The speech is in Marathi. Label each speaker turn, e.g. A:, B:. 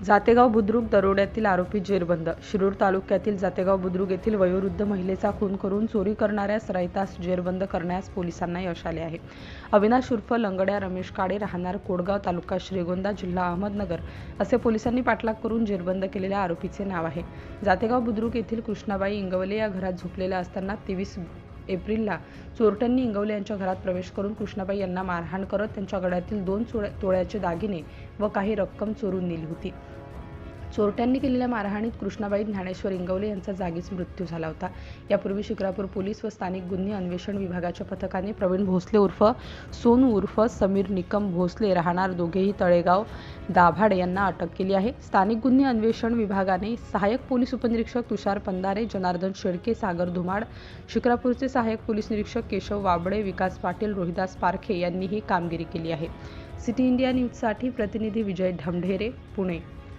A: जातेगाव बुद्रुक दरोड्यातील आरोपी जेरबंद. शिरूर तालुक्यातील जातेगाव बुद्रुक येथील वयोवृद्ध महिलेचा खून करून चोरी करणाऱ्यास रयतास जेरबंद करण्यास पोलिसांना यश आले आहे. अविनाश उर्फ लंगड्या रमेश काडे राहणार कोडगाव तालुका श्रीगोंदा जिल्हा अहमदनगर असे पोलिसांनी पाठलाग करून जेरबंद केलेल्या आरोपीचे नाव आहे. जातेगाव बुद्रुक येथील कृष्णाबाई इंगवले या घरात झोपलेल्या असताना तेवीस एप्रिलला. चोरट्यांनी इंगवले यांच्या घरात प्रवेश करून कृष्णाबाई यांना मारहाण करत त्यांच्या गळ्यातील दोन चोळ्या तोळ्याचे दागिने व काही रक्कम चोरून नेली होती. चोरट्यांनी केलेल्या मारहाणीत कृष्णाबाई ज्ञानेश्वर इंगवले यांचा जागीच मृत्यू झाला होता. यापूर्वी शिक्रापूर पोलीस व स्थानिक गुन्हे अन्वेषण विभागाच्या पथकाने प्रवीण भोसले उर्फ सोनू उर्फ समीर निकम भोसले राहणार दोघेही तळेगाव दाभाड यांना अटक केली आहे. स्थानिक गुन्हे अन्वेषण विभागाने सहाय्यक पोलीस उपनिरीक्षक तुषार पंधारे जनार्दन शेळके सागर धुमाड शिक्रापूरचे सहाय्यक पोलीस निरीक्षक केशव वाबडे विकास पाटील रोहिदास पारखे यांनी ही कामगिरी केली आहे. सिटी इंडिया न्यूजसाठी प्रतिनिधी विजय ढमढेरे पुणे.